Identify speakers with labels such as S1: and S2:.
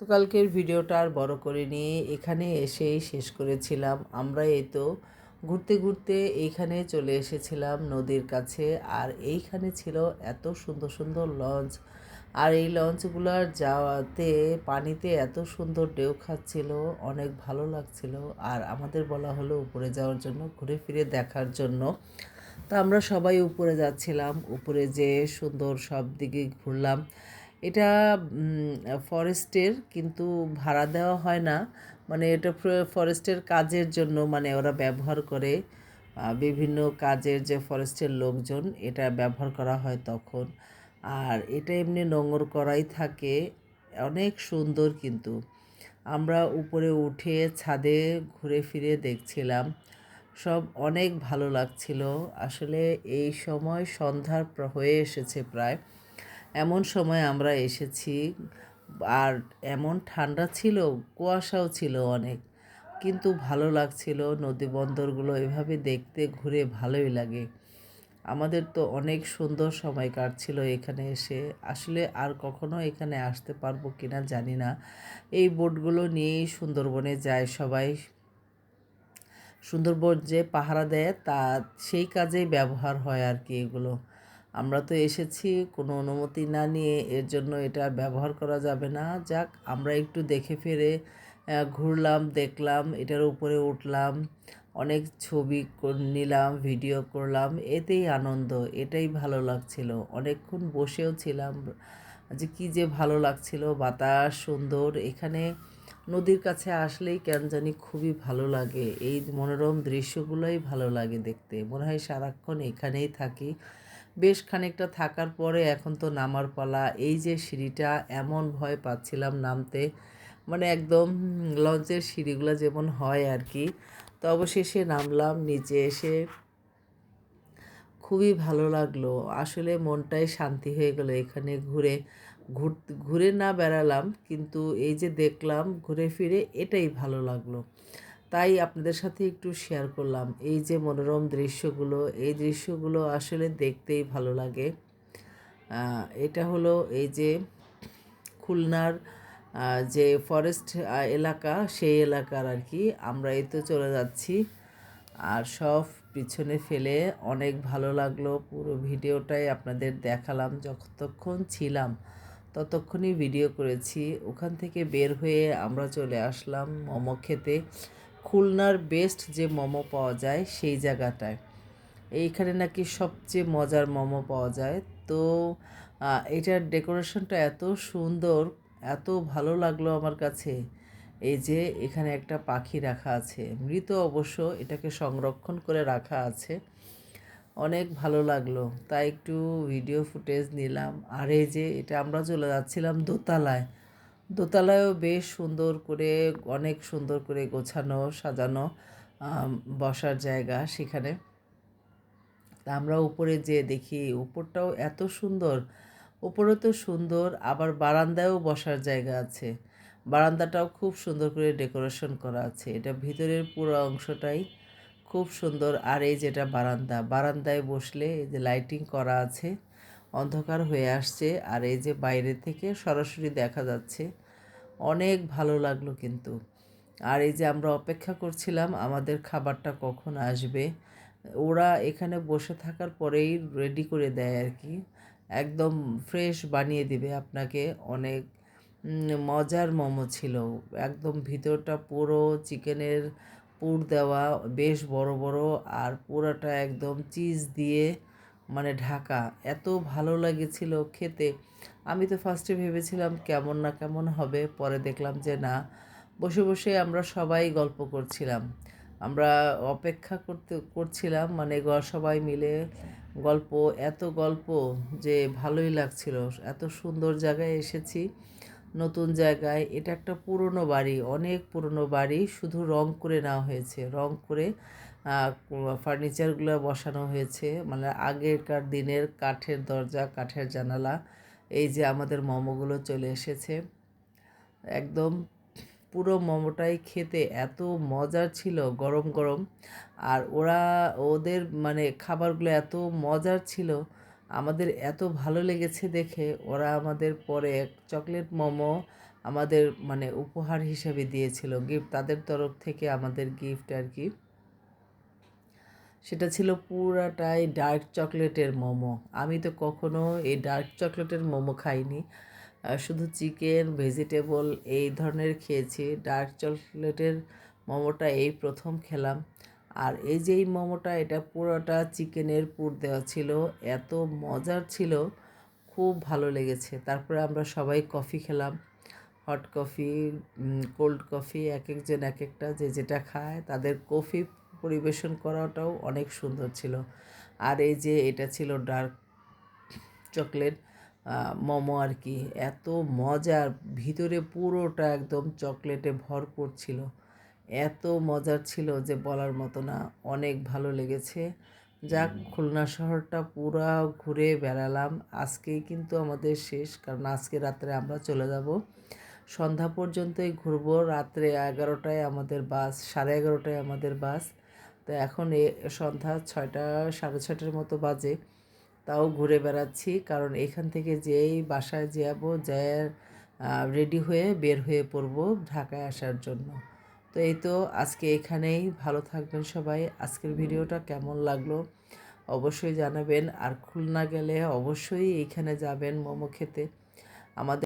S1: তো কালকের ভিডিওটা আর বড় করে নিয়ে এখানে এসেই শেষ করেছিলাম। আমরা এই তো ঘুরতে ঘুরতে এইখানে চলে এসেছিলাম নদীর কাছে আর এইখানে ছিল এত সুন্দর সুন্দর লঞ্চ। আর এই লঞ্চগুলোর যাওয়াতে পানিতে এত সুন্দর ঢেউ খাচ্ছিল, অনেক ভালো লাগছিল। আর আমাদের বলা হলো উপরে যাওয়ার জন্য, ঘুরে ফিরে দেখার জন্য। তা আমরা সবাই উপরে যাচ্ছিলাম, উপরে যেয়ে সুন্দর সব দিকে ঘুরলাম। এটা ফরেস্টের কিন্তু ভাড়া দেওয়া হয় না। মানে এটা ফরেস্টের কাজের জন্য মানে ওরা ব্যবহার করে। বিভিন্ন কাজের যে ফরেস্টের লোকজন, এটা ব্যবহার করা হয় তখন। আর এটা এমনি নোংর করাই থাকে। অনেক সুন্দর কিন্তু। আমরা উপরে উঠে ছাদে ঘুরে ফিরে দেখছিলাম। সব অনেক ভালো লাগছিল। আসলে এই সময় সন্ধ্যার হয়ে এসেছে প্রায়। এমন সময় আমরা এসেছি, আর এমন ঠান্ডা ছিল, কুয়াশাও ছিল অনেক। কিন্তু ভালো লাগছিল নদী বন্দরগুলো এভাবে দেখতে ঘুরে ভালোই লাগে। আমাদের তো অনেক সুন্দর সময় কাটছিল এখানে এসে। আসলে আর কখনো এখানে আসতে পারব কিনা জানি না। এই বোটগুলো নিয়েই সুন্দরবনে যায় সবাই। সুন্দরবন যে পাহারা দেয়, তা সেই কাজেই ব্যবহার হয় আর কি এগুলো। আমরা তো এসেছি, কোনো অনুমতি না নিয়ে এর জন্য এটা ব্যবহার করা যাবে না। যাক, আমরা একটু দেখে ফেরে ঘুরলাম, দেখলাম, এটার উপরে উঠলাম, অনেক ছবি নিলাম, ভিডিও করলাম, এতেই আনন্দ, এটাই ভালো লাগছিল। অনেকক্ষণ বসেও ছিলাম, যে কি যে ভালো লাগছিল, বাতাস সুন্দর, এখানে নদীর কাছে আসলেই কেন জানি খুবই ভালো লাগে, এই মনোরম দৃশ্যগুলোই ভালো লাগে দেখতে। মনে হয় সারাক্ষণ এখানেই থাকি। বেশ খানিকটা থাকার পরে এখন তো নামার পালা। এই যে সিঁড়িটা এমন ভয় পাচ্ছিলাম নামতে মানে একদম লঞ্চের সিঁড়িগুলো যেমন হয় আর কি। তো অবশেষে নামলাম, নিচে এসে খুবই ভালো লাগল। আসলে মনটাই শান্তি হয়ে গেল এখানে ঘুরে। ঘুর, ঘুরে না বেড়ালাম, কিন্তু এই যে দেখলাম ঘুরে ফিরে এটাই ভালো লাগল। তাই আপনাদের সাথে একটু শেয়ার করলাম। এই যে মনোরম দৃশ্যগুলো, এই দৃশ্যগুলো আসলে দেখতেই ভালো লাগে। এটা হলো এই যে খুলনার যে ফরেস্ট এলাকা, সেই এলাকার আর কি আমরা এই তো চলে যাচ্ছি। আর সব পিছনে ফেলে অনেক ভালো লাগল। পুরো ভিডিওটাই আপনাদের দেখালাম। যতক্ষণ ছিলাম, ততক্ষণই ভিডিও করেছি। ওখান থেকে বের হয়ে আমরা চলে আসলাম মোমো খেতে। খুলনার বেস্ট যে মোমো পাওয়া যায় সেই জায়গাটায়। এইখানে নাকি সবচেয়ে মজার মোমো পাওয়া যায়। তো এটার ডেকোরেশনটা এত সুন্দর, এত ভালো লাগল আমার কাছে। এই যে, এখানে একটা পাখি রাখা আছে। মৃত অবশ্য এটাকে সংরক্ষণ করে রাখা আছে। অনেক ভালো লাগল। তাই একটু ভিডিও ফুটেজ নিলাম। আর এই যে, এটা আমরা চলে যাচ্ছিলাম দোতলায়। দোতলায়ও বেশ সুন্দর করে, অনেক সুন্দর করে গোছানো, সাজানো বসার জায়গা সেখানে। আমরা উপরে যেয়ে দেখি, উপরটাও এত সুন্দর। উপরে তো সুন্দর, আবার বারান্দায়ও বসার জায়গা আছে। বারান্দাটাও খুব সুন্দর করে ডেকোরেশন করা আছে। এটা ভিতরের পুরো অংশটাই খুব সুন্দর। আর এই যেটা বারান্দা, বারান্দায় বসলে এই যে লাইটিং করা আছে অন্ধকার হয়ে আসছে আর এই যে বাইরে থেকে সরাসরি দেখা যাচ্ছে, অনেক ভালো লাগল কিন্তু। আর এই যে আমরা অপেক্ষা করছিলাম, আমাদের খাবারটা কখন আসবে, ওরা এখানে বসে থাকার পরেই রেডি করে দেয় আর কি। একদম ফ্রেশ বানিয়ে দিবে আপনাকে, অনেক মজার মোমো ছিল। একদম ভিতরটা পুরো চিকেনের পুর দেওয়া, বেশ বড় বড়, আর পুরোটা একদম চিজ দিয়ে মানে ঢাকা, এত ভালো লাগেছিল খেতে। আমি তো ফার্স্টে ভেবেছিলাম কেমন না কেমন হবে, পরে দেখলাম যে না, বসে বসে আমরা সবাই গল্প করছিলাম। আমরা অপেক্ষা করতে, করছিলাম মানে সবাই মিলে গল্প, এত গল্প যে ভালোই লাগছিল। এত সুন্দর জায়গায় এসেছি, নতুন জায়গায়। এটা একটা পুরনো বাড়ি, অনেক পুরনো বাড়ি, শুধু রং করে নেওয়া হয়েছে। রং করে ফার্নিচারগুলো বসানো হয়েছে। মানে আগেরকার দিনের কাঠের দরজা, কাঠের জানালা, এই যে আমাদের মোমোগুলো চলে এসেছে। একদম পুরো মোমোটাই খেতে এত মজার ছিল, গরম গরম। আর ওরা, ওদের মানে খাবারগুলো এত মজার ছিল, আমাদের এত ভালো লেগেছে দেখে। ওরা আমাদের পরে এক চকলেট মোমো আমাদের মানে উপহার হিসেবে দিয়েছিল, গিফট। তাদের তরফ থেকে আমাদের গিফট আর কি। সেটা ছিল পুরাটাই ডার্ক চকলেটের মোমো। আমি তো কখনো এই ডার্ক চকলেটের মোমো খাইনি। শুধু চিকেন ভেজিটেবল এই ধরনের খেয়েছি। ডার্ক চকলেটের মোমোটা এই প্রথম খেলাম। আর এই যে এই মোমোটা, এটা পুরোটা চিকেনের পুর দেওয়া ছিল। এত মজার ছিল, খুব ভালো লেগেছে। তারপরে আমরা সবাই কফি খেলাম। হট কফি কোল্ড কফি এক একজন এক একটা যে যেটা খায়, তাদের কফি পরিবেশন করাটাও অনেক সুন্দর ছিল। আর এই যে এটা ছিল ডার্ক চকলেট মোমো আর কি এত মজার ভিতরে পুরোটা একদম চকলেটে ভরপুর ছিল। এত মজার ছিল যে বলার মতো না অনেক ভালো লেগেছে। যাক খুলনা শহরটা পুরা ঘুরে বেড়ালাম। আজকেই কিন্তু আমাদের শেষ কারণ আজকে রাত্রে আমরা চলে যাব। সন্ধ্যা পর্যন্তই ঘুরবো রাত্রে এগারোটায় আমাদের বাস সাড়ে এগারোটায় আমাদের বাস। তো এখন এ সন্ধ্যা ছয়টা, সাড়ে ছয়টার মতো বাজে। তাও ঘুরে বেড়াচ্ছি, কারণ এখান থেকে যেই বাসায় যাব যায় রেডি হয়ে বের হয়ে পড়ব ঢাকায় আসার জন্য। তো এই তো আজকে এখানেই, ভালো থাকবেন সবাই। আজকের ভিডিওটা কেমন লাগল অবশ্যই জানাবেন। আর খুলনা গেলে অবশ্যই এইখানে যাবেন মোমো খেতে। আমাদের